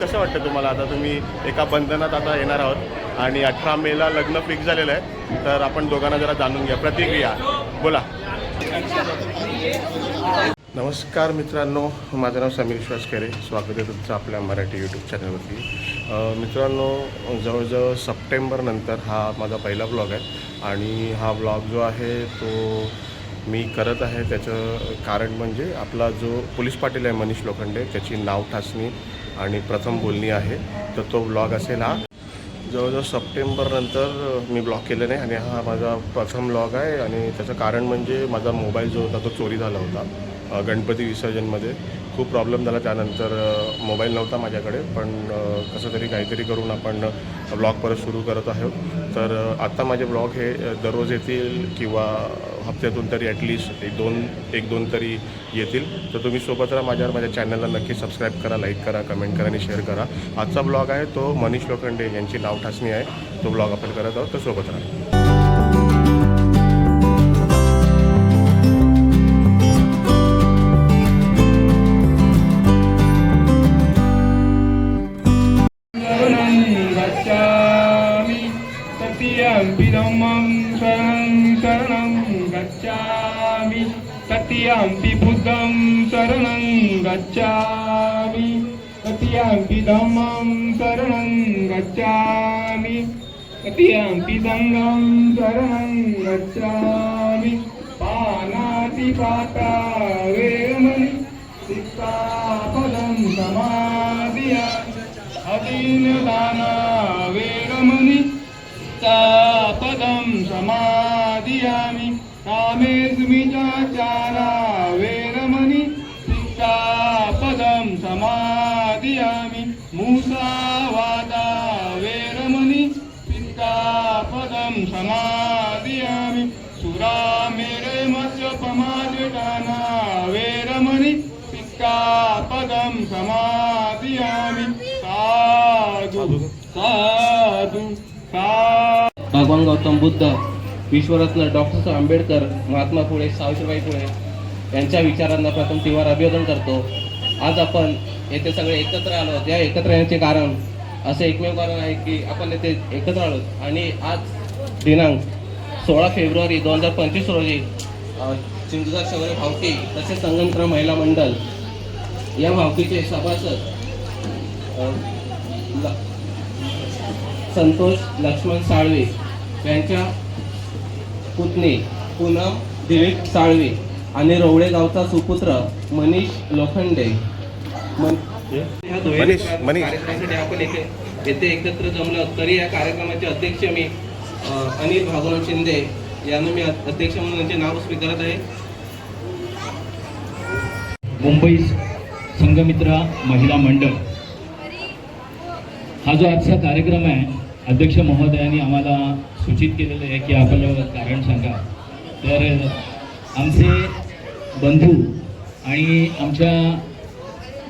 कसं वाटतं तुम्हाला? आता तुम्ही एका बंधनात आता येणार आहोत आणि अठरा मेला लग्न फिक्स झालेलं आहे. तर आपण दोघांना जरा जाणून घ्या. प्रतिक्रिया. बोला. नमस्कार मित्रांनो. माझं नाव समीर विश्वास स्वागत आहे तुमचं आपल्या मराठी यूट्यूब चॅनलवरती मित्रांनो जवळजवळ सप्टेंबरनंतर हा माझा पहिला ब्लॉग आहे. आणि हा ब्लॉग जो आहे तो मी करत आहे. त्याचं कारण म्हणजे आपला जो पोलीस पाटील आहे मनीष लोखंडे त्याची नाव ठासणी आणि प्रथम बोलणी आहे तर तो ब्लॉग असेल हा. जवळजवळ सप्टेंबरनंतर मी ब्लॉक केलं नाही आणि हा माझा प्रथम ब्लॉग आहे आणि त्याचं कारण म्हणजे माझा मोबाईल जो होता तो चोरी झाला होता गणपती विसर्जनमध्ये. खूप प्रॉब्लेम झाला त्यानंतर मोबाईल नव्हता माझ्याकडे पण कसं तरी काहीतरी करून आपण ब्लॉग परत सुरू करत आहोत. तर आत्ता माझे ब्लॉग हे दररोज येतील किंवा हप्त्यातून तरी ॲटलिस्ट एक दोन एक दोन तरी येतील. तर तुम्ही सोबत राहा माझ्यावर माझ्या चॅनलला नक्की सबस्क्राईब करा लाईक करा कमेंट करा आणि शेअर करा. आजचा ब्लॉग आहे तो मनीष लोखंडे यांची नाव ठासणी आहे. तो ब्लॉग आपण करत आहोत तर सोबत राहा. இதங்கம் சரணம் வச்சாமி பானாதி பாதா साधू. भगवान गौतम बुद्ध विश्वरत्न डॉक्टर साहेब आंबेडकर महात्मा फुले सावित्रीबाई फुले यांच्या विचारांना प्रथम तिवार अभिवादन करतो. आज आपण येथे सगळे एकत्र आलो या एकत्र येण्याचे कारण असे एकमेव कारण आहे की आपण येथे एकत्र आलो आहोत. आणि आज दिनांक सोळा फेब्रुवारी दोन हजार पंचवीस रोजी सिंधुदुर्ग शहर भावकी तसेच संगमत्र महिला मंडळ या भावकीचे सभासद संतोष लक्ष्मण साळवे यांच्या पुतणी पूनम दिलीप साळवे आणि रोवळे गावचा सुपुत्र मनीष लोखंडे मन- ह्या दुहेरी मनीष, मनीष. कार्यक्रमासाठी आपण येथे येथे एकत्र जमलो. तरी या कार्यक्रमाचे अध्यक्ष मी अनिल भागवत शिंदे यांना मी अध्यक्ष म्हणून त्यांचे नाव स्वीकारत आहे मुंबई संघमित्रा महिला मंडळ हा जो आजचा कार्यक्रम आहे अध्यक्ष महोदयांनी आम्हाला सूचित केलेलं आहे की आपलं कारण सांगा. तर आमचे बंधू आणि आमच्या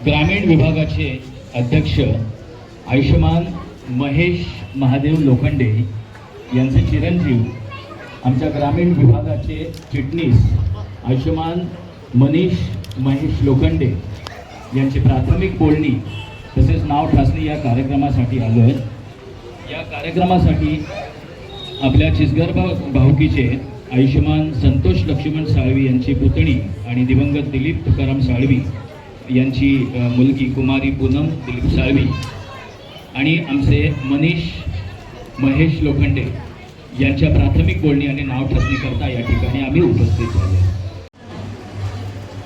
ग्रामीण विभागाचे अध्यक्ष आयुष्यमान महेश महादेव लोखंडे यांचे चिरंजीव आमच्या ग्रामीण विभागाचे चिटणीस आयुष्यमान मनीष महेश लोखंडे यांची प्राथमिक बोलणी तसेच नाव ठासणी या कार्यक्रमासाठी आलो आहे या कार्यक्रमासाठी आपल्या चिसगर भाव भाऊकीचे आयुष्यमान संतोष लक्ष्मण साळवी यांची पुतणी आणि दिवंगत दिलीप तुकाराम साळवी यांची मुलगी कुमारी पूनम दिलीप साळवी आणि आमचे मनीष महेश लोखंडे यांच्या प्राथमिक बोलणी आणि नाव ठरणी करता या ठिकाणी आम्ही उपस्थित झालो.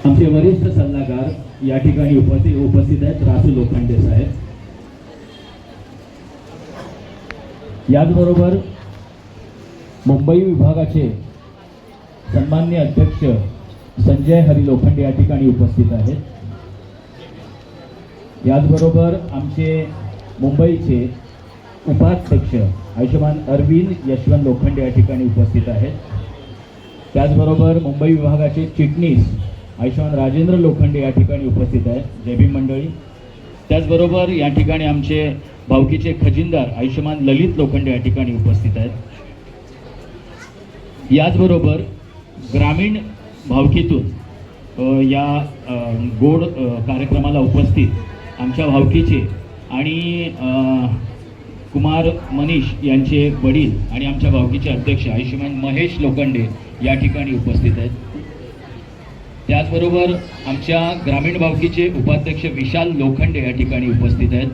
आमचे वरिष्ठ सल्लागार या ठिकाणी उपस्थित उपस्थित आहेत रासू लोखंडे साहेब. याचबरोबर मुंबई विभागाचे सन्मान्य अध्यक्ष संजय हरी लोखंडे या ठिकाणी उपस्थित आहेत. याचबरोबर आमचे मुंबईचे उपाध्यक्ष आयुष्यमान अरविंद यशवंत लोखंडे या ठिकाणी उपस्थित आहेत. त्याचबरोबर मुंबई विभागाचे चिटणीस आयुष्यमान राजेंद्र लोखंडे या ठिकाणी उपस्थित आहेत. जयभीम मंडळी. त्याचबरोबर या ठिकाणी आमचे भावकीचे खजिनदार आयुष्यमान ललित लोखंडे या ठिकाणी उपस्थित आहेत. याचबरोबर ग्रामीण भावकीतून या गोड कार्यक्रमाला उपस्थित आमच्या भावकीचे आणि कुमार मनीष यांचे वडील आणि आमच्या भावकीचे अध्यक्ष आयुष्यमान महेश लोखंडे या ठिकाणी उपस्थित आहेत. त्याचबरोबर आमच्या ग्रामीण भावकीचे उपाध्यक्ष विशाल लोखंडे या ठिकाणी उपस्थित आहेत.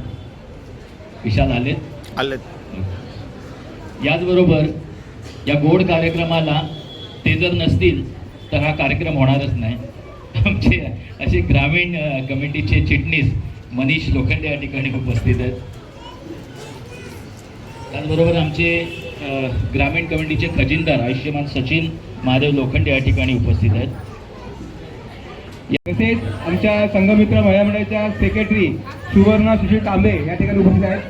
विशाल आले आले याचबरोबर या गोड कार्यक्रमाला ते जर नसतील तर हा कार्यक्रम होणारच नाही. आमचे असे ग्रामीण कमिटीचे चिटणीस मनीष लोखंडे या ठिकाणी उपस्थित आहेत. त्याचबरोबर आमचे ग्रामीण कमिटीचे खजिनदार आयुष्यमान सचिन महादेव लोखंडे या ठिकाणी उपस्थित आहेत. तसेच आमच्या संघमित्र महिला मंडळाच्या सेक्रेटरी सुवर्णा सुशील तांबे या ठिकाणी उपस्थित आहेत.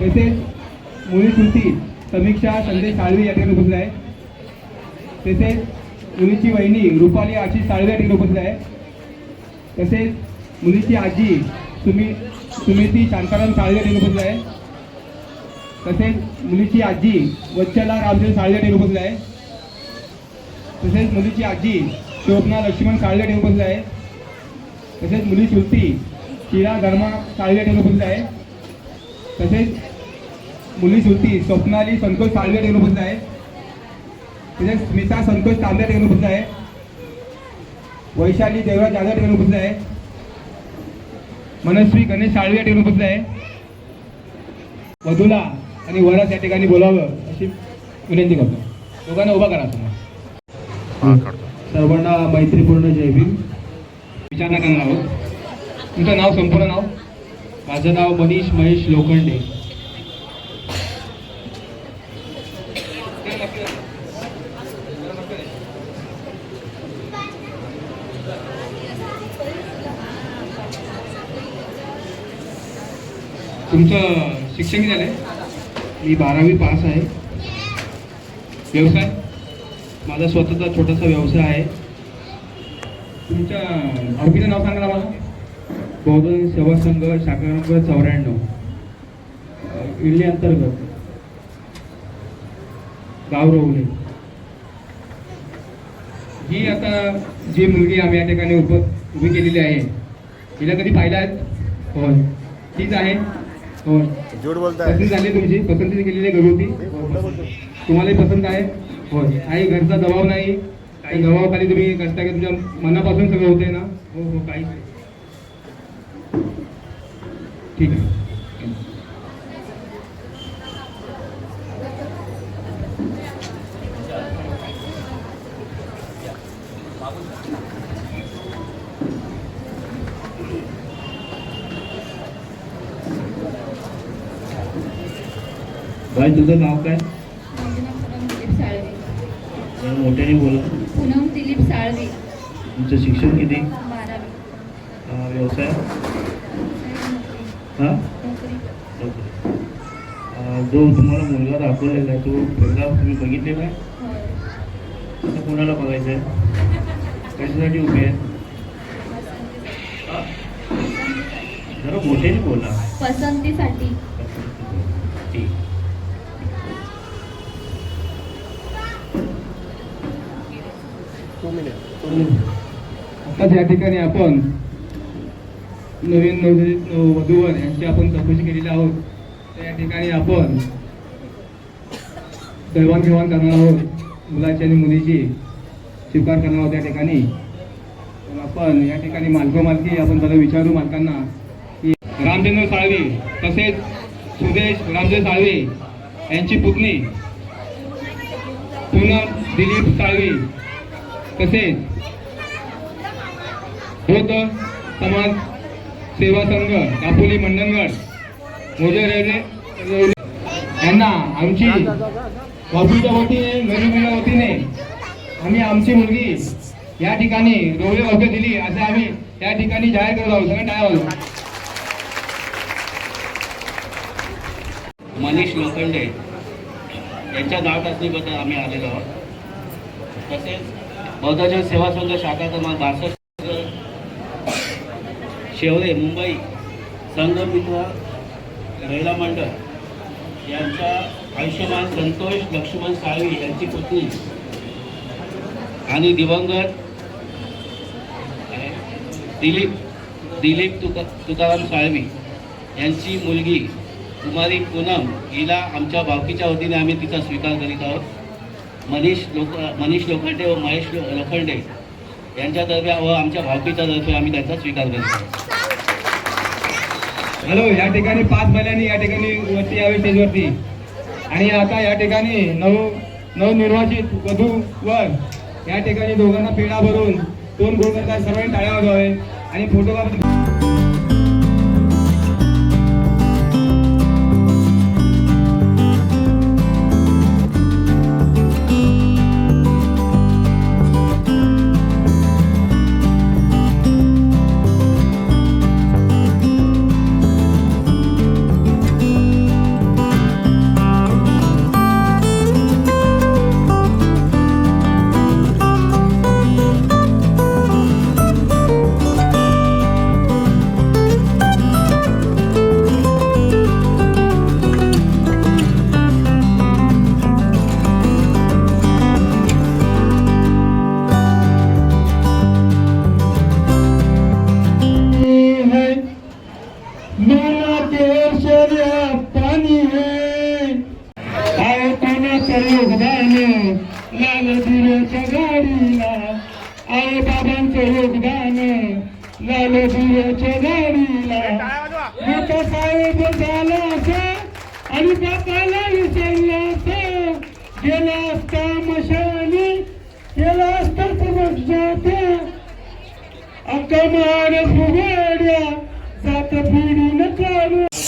तसेच मुली चुलती समीक्षा संदेश साळवी या ठिकाणी उपस्थित आहे तसेच मुलीची वहिनी रुपाली आशिष साळवे या ठिकाणी उपस्थित आहे तसेच मुलीची आजी सुमी सुमिती शांताराम साळवे या ठिकाणी उपस्थित आहे तसेच मुलीची आजी वत्सला रामचंद्र साळवे या ठिकाणी उपस्थित आहे तसेच मुलीची आजी शोभना लक्ष्मण साळवे ठेवून उपस्थित आहे तसेच मुली श्रुती शिरा धर्मा साळवे ठेवून उपस्थित आहे तसेच मुली श्रुती स्वप्नाली संतोष साळवे ठेवून उपस्थित आहे तसेच स्मिता संतोष तांबे ठेवून उपस्थित आहे वैशाली देवराज जाधव ठेवून उपस्थित आहे मनस्वी गणेश साळवे ठेवून उपस्थित आहे वधूला आणि वरास या ठिकाणी बोलावं अशी विनंती करतो. दोघांना उभा करा तुम्हाला सर्वांना मैत्रीपूर्ण जय भीम. विचारणा करणार आहोत तुमचं नाव संपूर्ण नाव? माझं नाव मनीष महेश लोखंडे. तुमचं शिक्षण किती झालंय? मी बारावी पास आहे. व्यवसाय? माझा स्वतःचा छोटासा व्यवसाय आहे. तुमच्या भाऊकीचं नाव सांगा ना मला. बौद्ध सेवा संघ शाखा क्रमांक चौऱ्याण्णव. इडली अंतर्गत. गाव रोवले ही आता जी मुलगी आम्ही या ठिकाणी उभ उभी केलेली आहे. हिला कधी पाहिलं आहेत होय. तीच आहे? होय. जोड बोलताय. पसंत झाली तुमची? पसंती केलेली आहे घरगुती? तुम्हालाही पसंत आहे? काही घरचा दबाव नाही. काही दबावाखाली तुम्ही करता की तुमच्या मनापासून सगळं होतंय ना? हो हो काही ठीक आहे. भाई तुझं नाव काय माझं नाव पूनम दिलीप साळवे जरा मोठ्याने बोला पूनम दिलीप साळवे. तुमचं शिक्षण किती? बारावी. व्यवसाय? हा? जो तुम्हाला मुलगा दाखवलेला आहे तो पहिला तुम्ही बघितलेला आहे? आता कोणाला बघायचं आहे कशासाठी उभे आहे? जरा मोठ्याने बोला. पसंतीसाठी ठीक. आताच या ठिकाणी आपण नवीन नवोदित वधूवर यांची आपण चौकशी केलेली आहोत तर या ठिकाणी आपण देवाणघेवाण करणार आहोत. मुलाची आणि मुलीची स्वीकार करणार आहोत या ठिकाणी. तर आपण या ठिकाणी मालको मालकी आपण जरा विचारू मालकांना की रामचंद्र साळवे तसेच सुदेश रामचंद्र साळवे यांची पुतणी पूनम दिलीप साळवी तसेच बौद्ध समाज सेवा संघ दापोली मंडणगड मोजे रेल्वे यांना आमची ऑफिसच्या वतीने मेरुमिल्या वतीने आम्ही आमची मुलगी या ठिकाणी रोवले वाक्य दिली असं आम्ही त्या ठिकाणी जाहीर करत आहोत. सगळं आहोत वाजवा. मनीष लोखंडे यांच्या नाव टाचणीबद्दल आम्ही आलेलो आहोत. तसेच बौद्धजन सेवा संघ शाखा क्रमांक बासष्ट शेवळे मुंबई संघमित्र महिला मंडळ यांचा आयुष्यमान संतोष लक्ष्मण साळवी यांची पत्नी आणि दिवंगत दिलीप दिलीप तुका तुकाराम साळवी यांची मुलगी कुमारी पूनम हिला आमच्या भावकीच्या वतीने आम्ही तिचा स्वीकार करीत आहोत. मनीष लोक मनीष लोखंडे व महेश लोखंडे यांच्यातर्फे व आमच्या भावकीच्यातर्फे आम्ही त्यांचा स्वीकार करतो. हॅलो या ठिकाणी पाच महिन्यांनी या ठिकाणी वरती यावे स्टेजवरती. आणि आता या ठिकाणी नव नवनिर्वाचित वधू वर या ठिकाणी दोघांना पेढा भरून दोन गोळ करतात सर्वांनी टाळ्या वाजवावे आणि फोटोग्राफी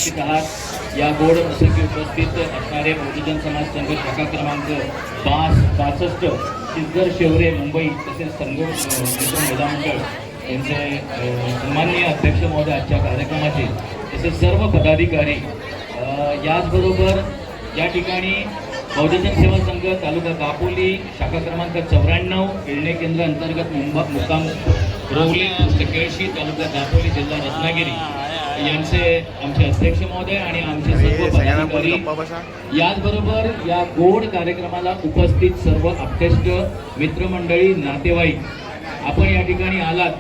उपस्थित आहात या गोड प्रसंगी उपस्थित असणारे बहुजन समाज संघ शाखा क्रमांक पाच पासष्ट सिद्धर शेवरे मुंबई तसेच संघ मंडळ यांचे अ, सन्माननीय अध्यक्ष महोदय आजच्या कार्यक्रमाचे तसेच सर्व पदाधिकारी याचबरोबर या ठिकाणी बहुजन सेवा संघ तालुका दापोली शाखा क्रमांक चौऱ्याण्णव येळणे केंद्र अंतर्गत मुंबा मुक्काम रोवली केळशी तालुका दापोली जिल्हा रत्नागिरी. यांचे आमचे अध्यक्ष महोदय आणि आमचे सर्व पदाधिकारी याचबरोबर या गोड कार्यक्रमाला उपस्थित सर्व अभ्यस्त मित्रमंडळी नातेवाईक आपण या ठिकाणी आलात.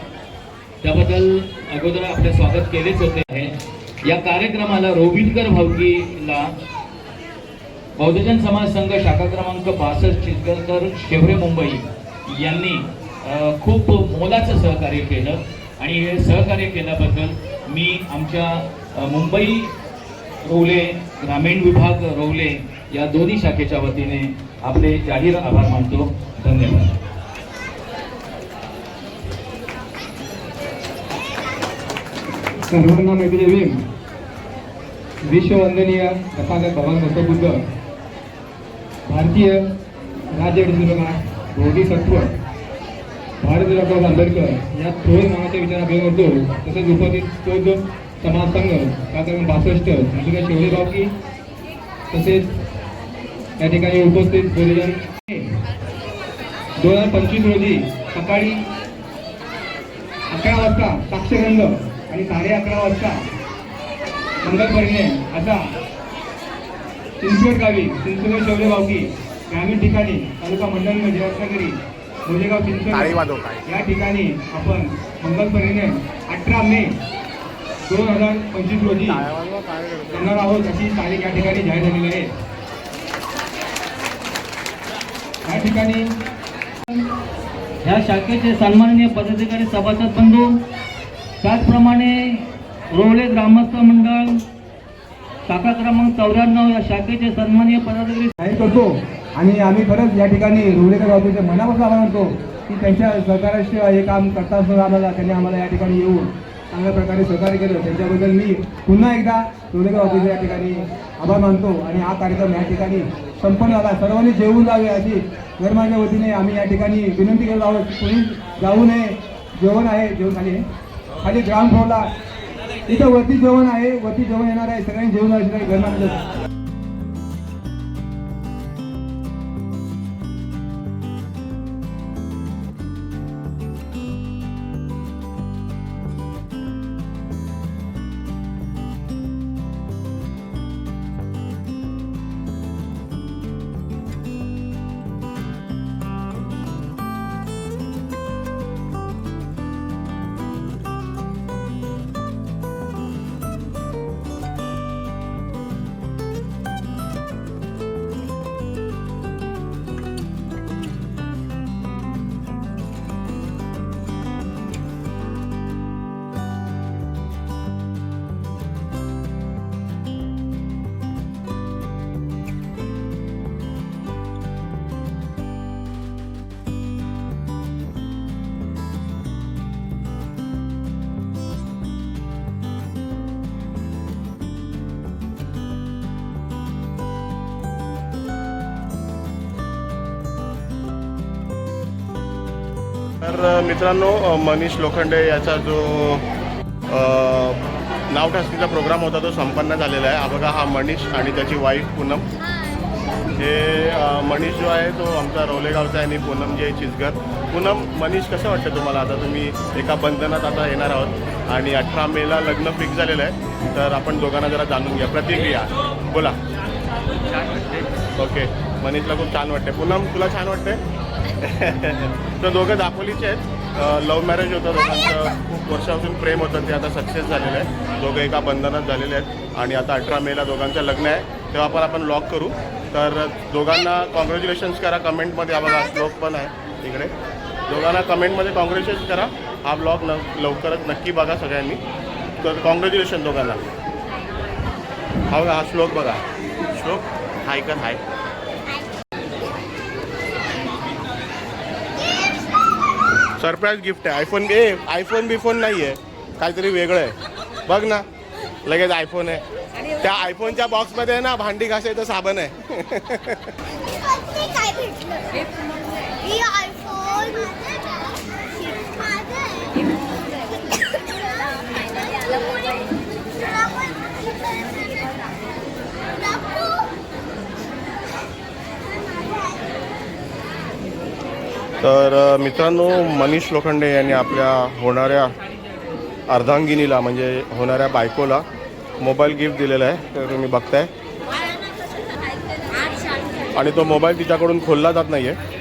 त्याबद्दल अगोदर आपले स्वागत केलेच होते. आहे या कार्यक्रमाला रोविलकर भावकीला बहुजन समाज संघ शाखा क्रमांक बासष्ट चितगरकर शेवरे मुंबई यांनी खूप मोलाचं सहकार्य केलं. आणि हे सहकार्य केल्याबद्दल मी आमच्या मुंबई रोवले ग्रामीण विभाग रोवले या दोन्ही शाखेच्या वतीने आपले जाहीर आभार मानतो. धन्यवाद. सर्वांना मैत्री विश्ववंदनीय तथागत भगवान गौतम बुद्ध भारतीय राज्यघटनेप्रमाणे बोधिसत्व डॉक्टर आंबेडकर या थोर मानाच्या विचार अभिमान करतो तसेच उपस्थित चौद समाज संघ कार्यक्रम बासष्ट दुसऱ्या शेवले बावकी तसेच या ठिकाणी उपस्थित बहुजन दोन हजार पंचवीस रोजी सकाळी अकरा वाजता साक्षरंग आणि साडे अकरा वाजता मंगलपर्णे असा चिंचवड गावी चिंचवड शौर्य बावकी ग्रामीण ठिकाणी तालुका मंडळ रत्नागिरी भोजेगाव टाळी चिंचवड. वाजव काय? या ठिकाणी आपण मंगलपर्णे अठरा मे दोन हजार पंचवीस रोजी करणार आहोत अशी तारीख या ठिकाणी जाहीर झालेली आहे. या ठिकाणी ह्या शाखेचे सन्माननीय पदाधिकारी सभासद बंधू त्याचप्रमाणे रोवले ग्रामस्थ मंडळ शाखा क्रमांक चौऱ्याण्णव या शाखेचे सन्माननीय पदाधिकारी जाहीर करतो. आणि आम्ही खरंच या ठिकाणी रुवलेकर बाबूच्या मनापासून आभार मानतो की त्यांच्या सहकाराशिवाय हे काम करता असताना आम्हाला त्यांनी आम्हाला या ठिकाणी येऊन चांगल्या प्रकारे सहकार्य केलं. त्यांच्याबद्दल मी पुन्हा एकदा रुवलेकर बाबूचे या ठिकाणी आभार मानतो आणि हा कार्यक्रम या ठिकाणी संपन्न झाला. सर्वांनी जेवून जावे अशी धर्माच्या वतीने आम्ही या ठिकाणी विनंती करत आहोत. कोणी जाऊ नये जेवण आहे जेवण खाली आहे. खाली ग्राउंड फ्लोरला इथं वरती जेवण आहे वरती जेवण येणार आहे सगळ्यांनी जेवण घरमानलं तर मित्रांनो मनीष लोखंडे याचा जो अ, नाव ठसणीचा प्रोग्राम होता तो संपन्न झालेला आहे. हा बघा हा मनीष आणि त्याची वाईफ पूनम. हे मनीष जो आहे तो आमचा रोलेगावचा आहे आणि पूनम जी आहे चिचगर पूनम मनीष कसं वाटतं तुम्हाला? आता तुम्ही एका बंधनात आता येणार आहोत आणि अठरा मेला लग्न फिक्स झालेलं आहे. तर आपण दोघांना जरा जाणून घ्या प्रतिक्रिया. बोला. ओके मनीषला खूप छान वाटते पूनम तुला छान वाटते तर दोघं दापोलीचे आहेत. लव्ह मॅरेज होतं दोघांचं खूप वर्षापासून प्रेम होतं ते आता सक्सेस झालेलं आहे. दोघं एका बंधनात झालेले आहेत. आणि आता अठरा मेला दोघांचं लग्न आहे. तेव्हा पण आपण लॉक करू. तर दोघांना कॉंग्रॅच्युलेशन्स करा. कमेंटमध्ये हा बघा श्लोक पण आहे इकडे. दोघांना कमेंटमध्ये कॉंग्रॅच्युलेशन करा. हा ब्लॉग न लवकरच नक्की बघा सगळ्यांनी. तर कॉंग्रॅच्युलेशन दोघांना. हा बघा हा श्लोक बघा. श्लोक हाय कर हाय. सरप्राईज गिफ्ट आहे. आयफोन ए आयफोन बिफोन नाही आहे काहीतरी वेगळं आहे. बघ ना लगेच आयफोन आहे. त्या आयफोनच्या बॉक्समध्ये आहे ना भांडी घासायचं साबण आहे. तर मित्रांनो मनीष लोखंडे यांनी आपल्या होणाऱ्या अर्धांगिनीला म्हणजे होणाऱ्या बायकोला मोबाईल गिफ्ट दिलेला आहे. तर तुम्ही बघताय. आणि तो मोबाईल तिच्याकडून खोलला जात नाही आहे